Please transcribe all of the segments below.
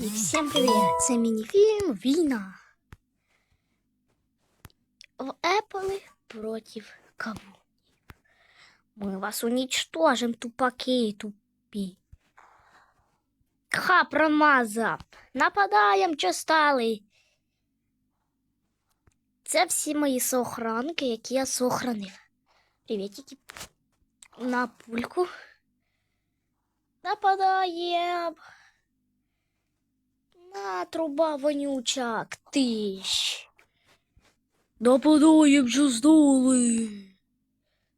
І всім привіт! Це мініфільм Війна. В Еполи проти кого? Мы вас уничтожим, тупаки тупі. Ха, промазав. Нападаєм, що стали. Це всі мої сохранки, які я сохранив. Привітики. На пульку. Нападаєм. На, труба вонюча, ктищ. Нападаєм, що здали.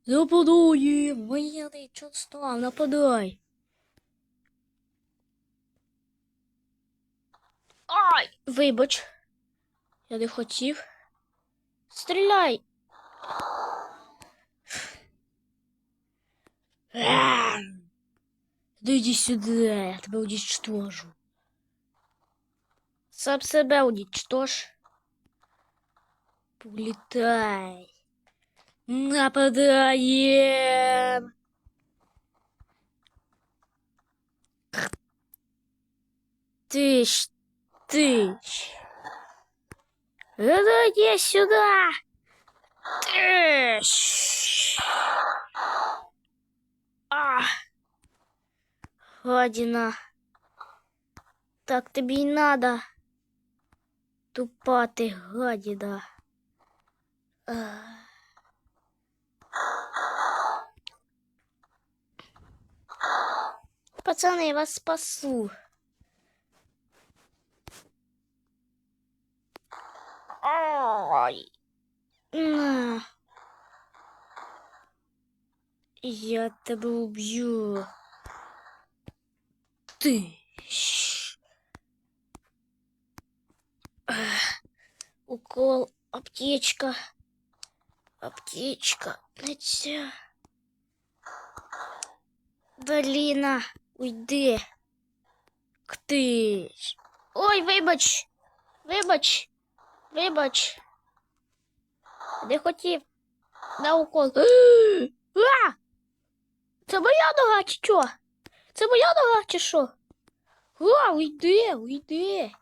Нападаєм, воєнний, що став, нападай. Ай, вибач. Я не хотів. Стріляй. Да иди сюда, я тебя уничтожу. Сам себя уничтожь. Улетай. Нападаем. Тыщ, тыщ. Да иди сюда. Тыщ. А. Так тобі й надо. Тупа ти гадіна. Ах. Пацани, я вас спасу. Ай. На. Я тебе уб'ю. Ти. Укол, аптечка. Аптечка. Ця. Даліна, уйди. Ктиш. Ой, вибач. Вибач. Вибач. Не хотів. На укол. А! Це моя нога чи що? Це моя нога чи що? А, уйди, уйди.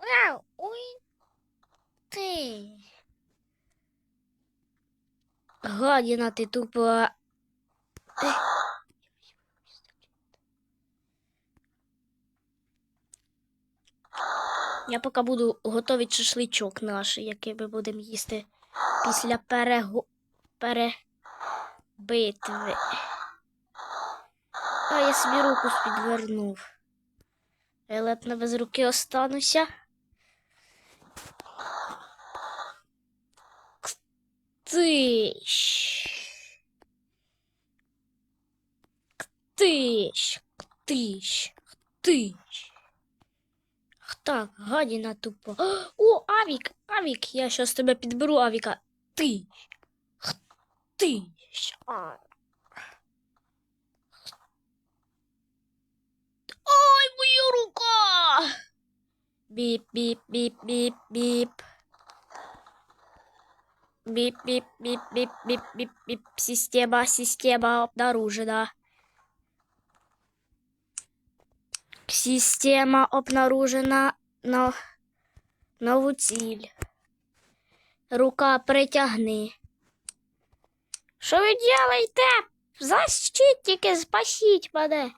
А, уйди. Гадіна ти тупа. Я поки буду готувати шашличок наш, який ми будемо їсти після перего... перебитви. А я собі руку підвернув. Я ледь без руки остануся. Ктиш. Ктиш. Ктиш. Ах Так, гадіна тупо. О, Авік, Авік, я щас тебе підберу, Авіка. Ти. Ти. Ой, моя рука. Біп, Біп, біп, біп, біп, біп, біп, біп. Система, система обнаружена. Система обнаружена но... нову ціль. Рука притягни. Що ви делаєте? Защить тільки спасіть мене.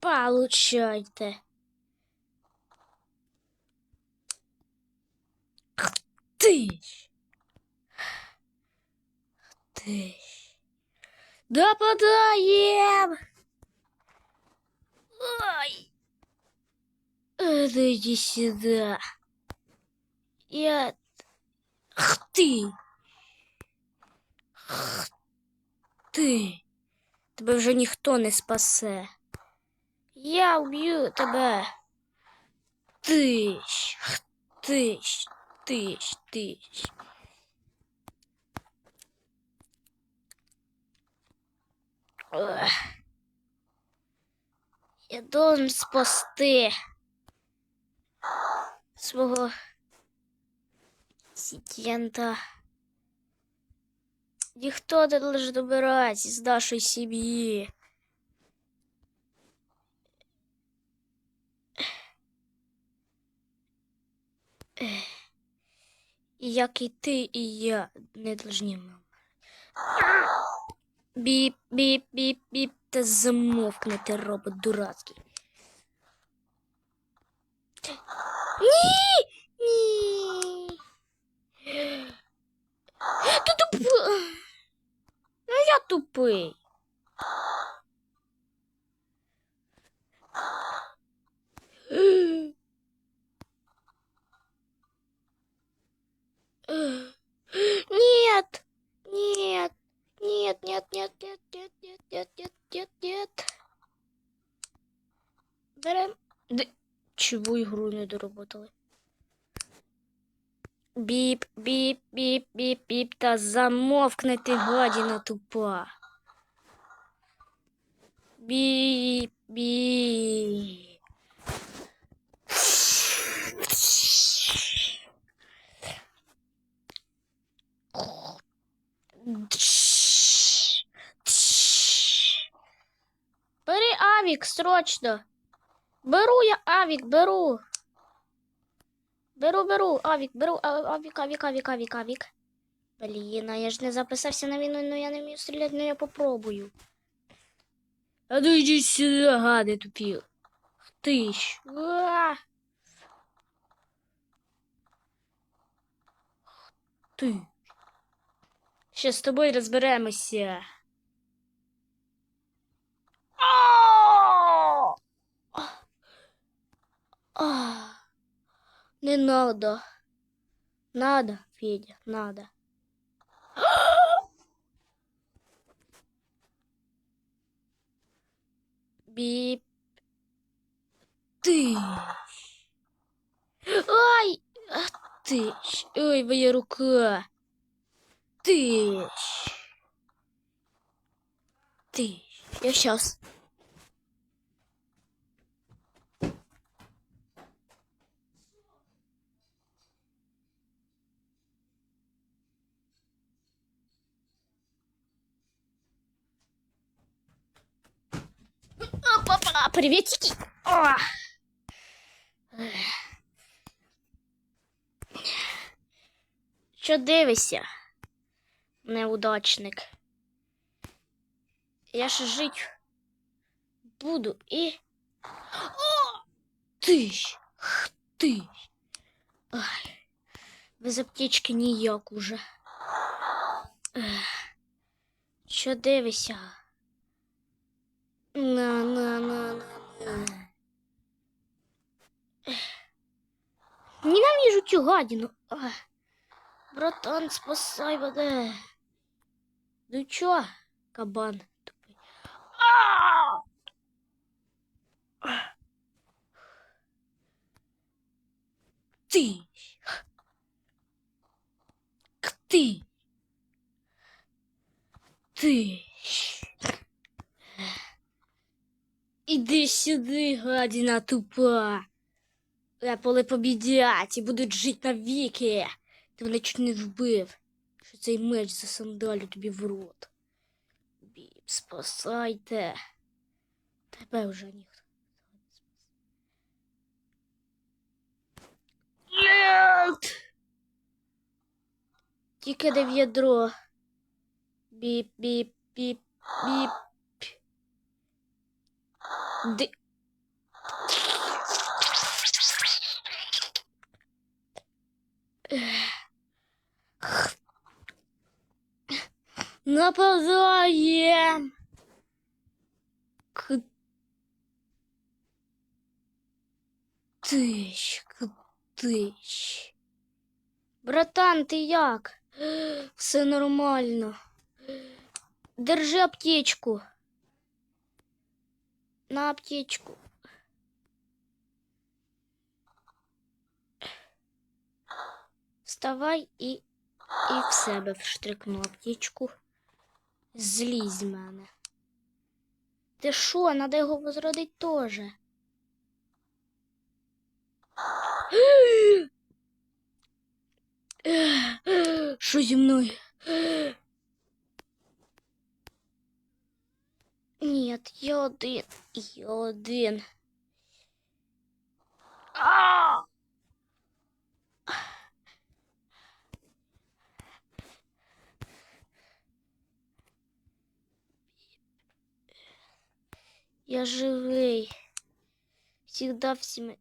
Получайте. Ти. Ти. Нападаем! Ой! Э, Да иди сюда. Я... Ах ты! Ах ти! Тебе вже ніхто не спасе. Я уб'ю тебе. Тищ, ах, тищ, тищ, тищ. Ugh. Я должен спасти свого сітєнта. Ніхто не лише добиратися з нашої сім'ї. Ех. Як і ти, і я не должні мам. Біп, біп, біп, біп, та замовкни ти, робот дурацький. Ні! Ні. Ти туп... Ну я тупий. Нет, нет, нет, нет, нет, нет, нет, нет, нет, нет, нет, нет. Берем. Д... Чего игру не доработали? Біп, біп, біп, біп, біп, та замовкни ти гадіна тупа. Біп, біп. Бери авік срочно. Беру я авік, беру. Беру, беру, авік, беру, авік, авік, авік, авік, авік. Блін, а я ж не записався на війну, ну я не вмію стріляти, ну я попробую. А ну йди сюди, гади тупі. Ти. Ти. Ще з тобою розберемося. А! А! Не надо. Надо, Федя, надо. Бип. Ты. Ай! Ты. Ой, моя рука. Ты. Ты. Я сейчас. Опа-па, приветики. А. Що дивишся, неудачник? Я ж жить буду і. О! Ти ж! Ти! Без аптечки ніяк уже. Що дивишся? На, на, на, на, на. Ненавижу цю гадину. Братан, спасай мене. Ну чо, кабан! Ти. К Ти. Ти. Іди сюди, гадіна тупа. Леполи побідять і будуть жити навіки. Ти мене чуть не вбив, що цей меч засандалю тобі в рот. Біб, спасайте. Тебе вже ніхто. Нет! Тільки де в ядро. Біп, біп, біп, біп. Ди... Нападаем! К... Тыщ, к- тыщ. Братан, ти як? Все нормально. Держи аптечку. На аптечку. Вставай і, і в себе вштрикну аптечку. Злізь з мене. Ти що, Надо його возродити теж. Що зі мною? Ні, я один. Я один. А! Я живий. Всегда всеми.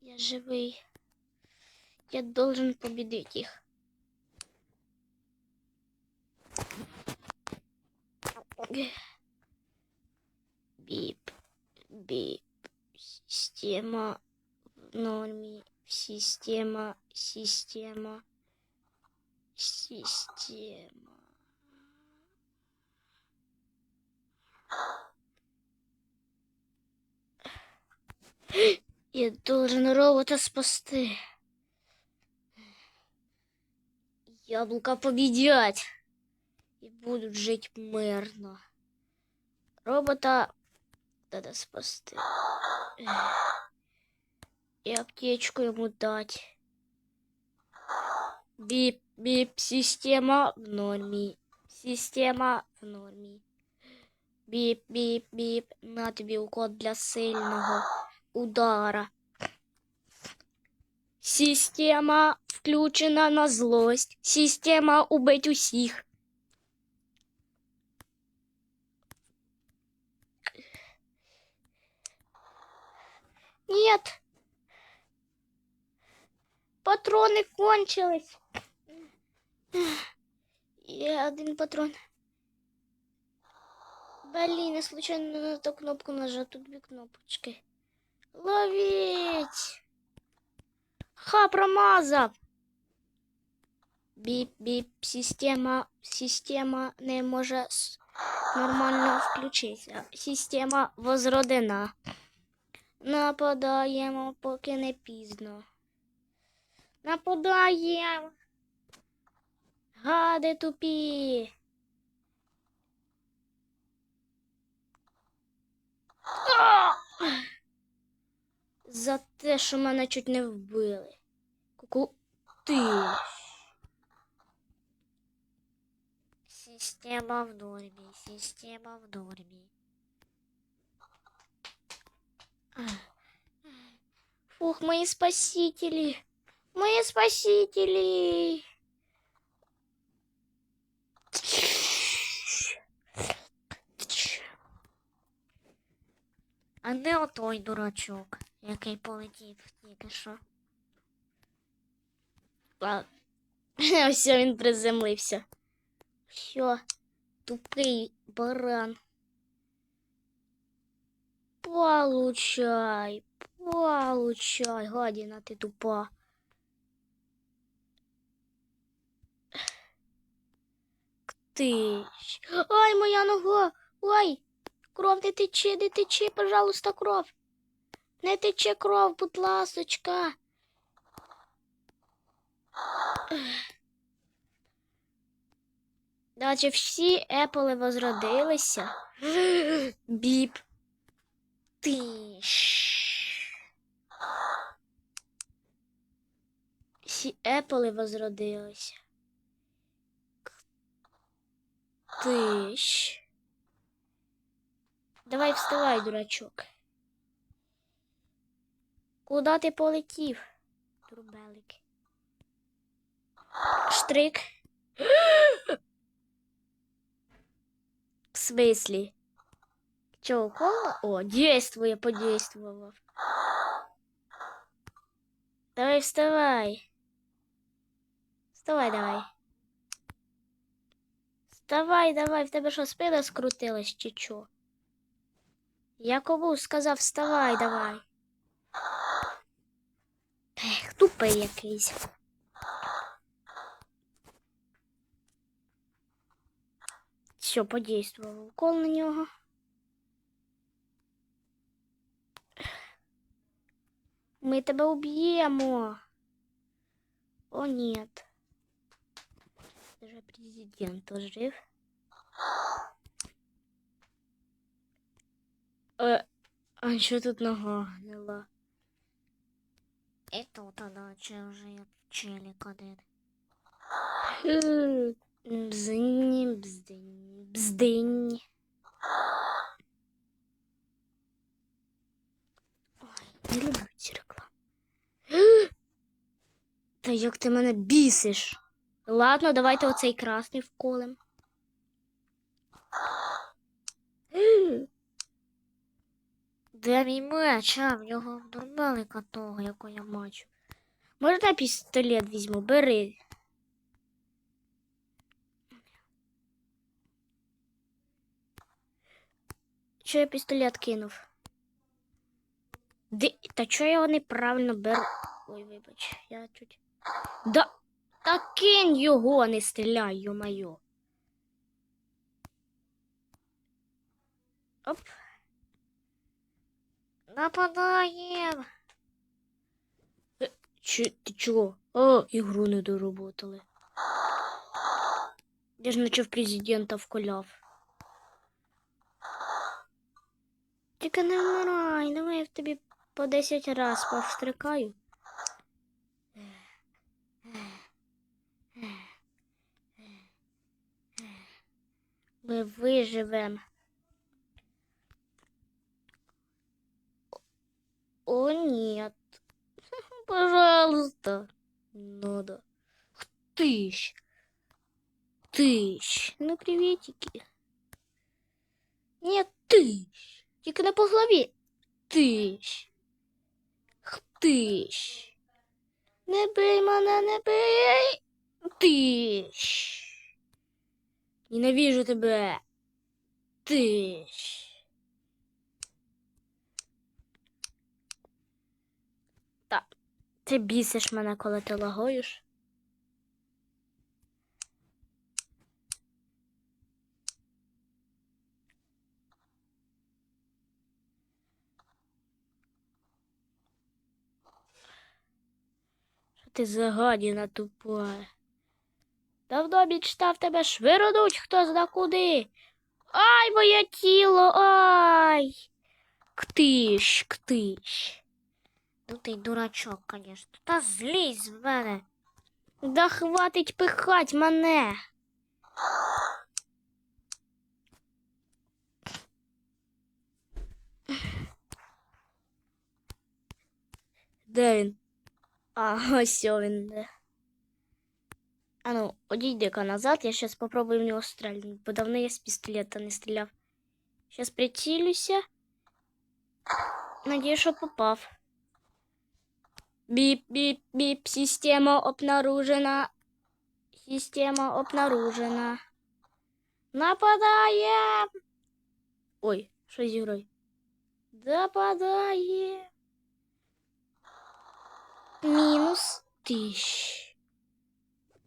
Я живий. Я должен победить их. Бип, бип. Система в норме. Система, система, система. Я должен робота спасти. Яблука победять. И будут жить мирно. Робота надо спасти. И аптечку ему дать. Бип, бип, система в норме. Система в норме. Бип. На тобі укол для сильного удара. Система включена на злость. Система убить усіх. Нет. Патроны кончились. И один патрон. Блин, я случайно на эту кнопку нажал. Тут две кнопочки. Ловить! Ха, промазав! Біп-біп, система, система не може нормально включитися. Система возродена. Нападаємо, поки не пізно. Нападаємо. Гади тупі. За те, що мене чуть не вбили. Ку ти. Система в нормі, система в нормі. Фух, мої спасителі. Мої спасителі. А де отой дурачок, який полетів тільки що? Ось він приземлився. Що? Тупий баран. Получай, получай, гадіна ти тупа. Ти. ж. Ай, моя нога. Ой, кров не тече, не тече, пожалуйста, кров. Не тече кров, будь ласочка. Наче всі еполи возродилися. Біп. Ти. Всі еполи возродилися. Ти. Давай вставай, дурачок. Куда ти полетів? Трубелик. Штрик. В смысле? Чё, укол? О, действує, подействовав. Давай вставай. Вставай, давай. Вставай, давай, в тебе що, спина скрутилась чи чо? Я кому сказав вставай, давай. Ех, тупий якийсь. Все, подействував укол на нього. Ми тебе уб'ємо. О, нет. Даже президент жив. А що тут нога гнила? І тут вона чи вже челік один. Бзинь, бздинь, бз. Ой, не люблю ці реклами. Та як ти мене бісиш? Ладно, давайте оцей красний вколем. Де мій меч? А, в нього нормалика того, якого я бачу. Може, я пістолет візьму, бери. Що я пістолет кинув? Де... Та чого я його неправильно беру? Ой, вибач, я чуть. Да. Та кинь його, не стріляй, йо-майо. Оп. Нападаємо. Е, Чи, ти чого? О, ігру не доработали. Я ж наче в президента вколяв. Тільки не вмирай, давай я в тобі по 10 раз повстрикаю. Ми виживем. О, нет. Пожалуйста. Надо. Тыщ. Тыщ. Ну, приветики. Нет, тыщ. Тільки не по голові. Тыщ. Тыщ. Не бий мене, не бий. Тыщ. Ненавижу тебе. Тыщ. Ти бісиш мене, коли ти лагоєш. Що ти за гадіна тупа? Давно мечтав тебе швирнуть хто зна куди. Ай, моє тіло, ай. Ктиш, ктиш. Ну ти дурачок, конечно. Та злізь з мене. Да хватить пихать мене. Де він? А, ось він де. А ну, одійди-ка назад, я сейчас попробую в нього стрельнуть, бо давно я з пістолета не стріляв. Сейчас прицілюся. Надію, що попав. Бип-бип-бип, система обнаружена. Система обнаружена. Нападаем! Ой, що з грою? Нападаем! Минус тысяч.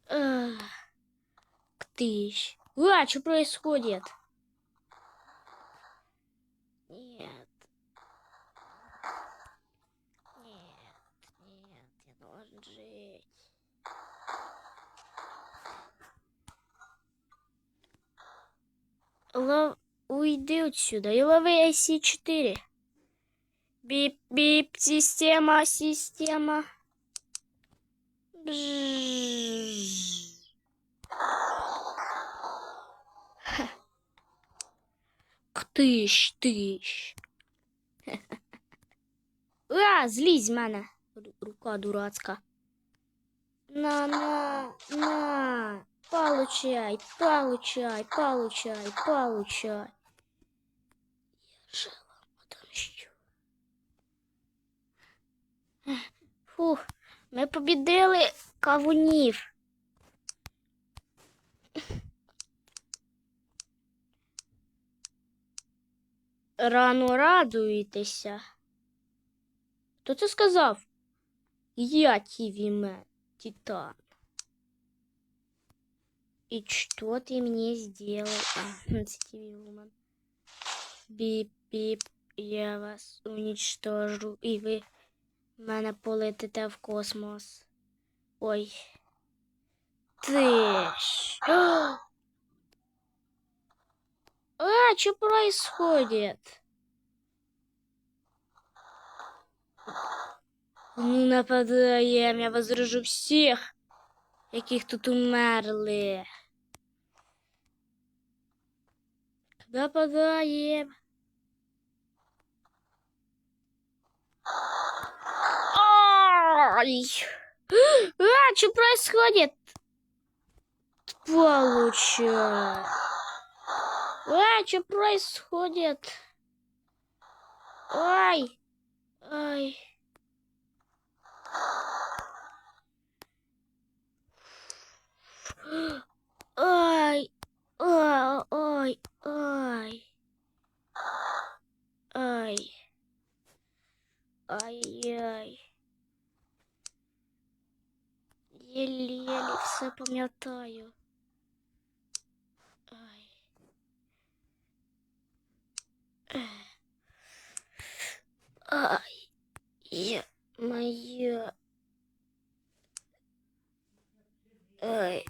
Ах, тысяч. А, что происходит? Нет, нет, я должен жить. Лов... Уйди отсюда и лови IC-4. Бип-бип, система, система. Бжжж. Ха. Ктиш, тиш. А, злізь мене. Ру- Рука дурацька. На, на, на. Получай, получай, получай, получай. Я же вам отомщу. Фух, ми побідили кавунів. Рано радуєтеся. Хто це сказав? Я Тивимен, Титан. И что ты мне сделал? Тивимен. Бип-бип, я вас уничтожу, і ви мене полетите в космос. Ой. Ты. А, что происходит? Ну, нападаем, я возражу всех, яких тут умерли. Нападаем. Ай! А, что происходит? Получа. А, что происходит? Ай! Ай! Ай! А, Ай! Ай! Ай! Ай-яй. Єлі-єлі все пам'ятаю. Ай. Ех. Ай. Я моя. Ай.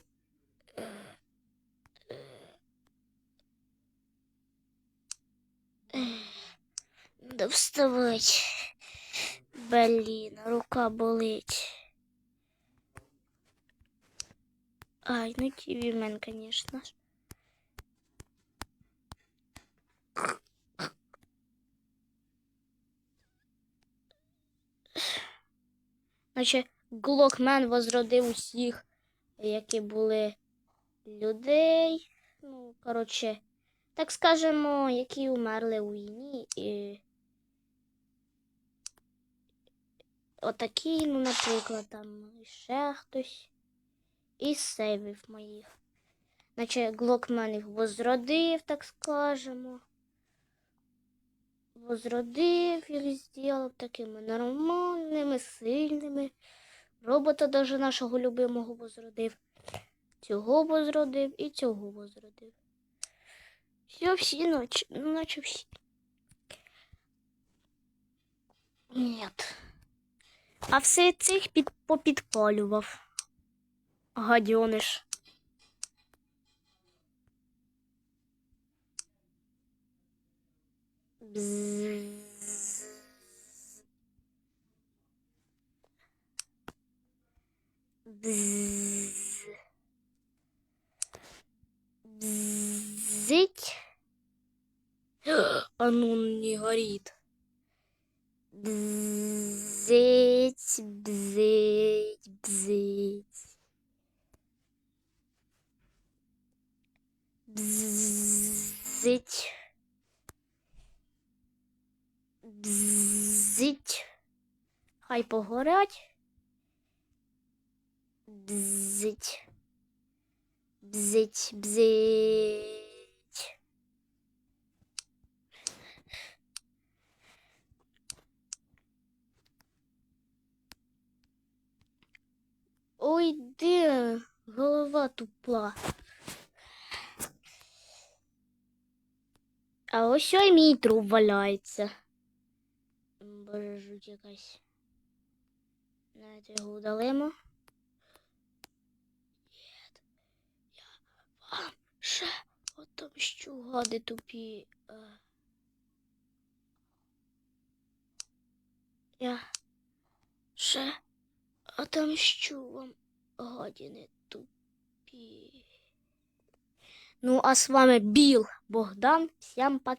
Да вставать. Блін, рука болить. Ай, ну тівімен, конечно. Наче Глокмен возродив усіх, які були людей. Ну, коротше, так скажемо, які умерли у війні. І... Отакі, ну, наприклад, там ще хтось. І сейвів моїх. Наче Глокмен їх возродив, так скажемо. Возродив їх, зробив такими нормальними, сильними. Робота даже нашого любимого возродив. Цього возродив і цього возродив. Все, всі ночі, ну, наче всі. Нет. А все цих під, попідпалював. Гадьониш. Бзз. А ну не горит. Бззить, Хай погорять. Бззить. Бзить, бзить. Ой, де голова тупла. А ось й мій труп валяється. Боже, жуть якась. Навіть його удалимо. Єд. Я вам ще отомщу, гади тупі. Е. Я ще отомщу вам, гадіни тупі. Ну, а з вами Біл Богдан. Всім пока.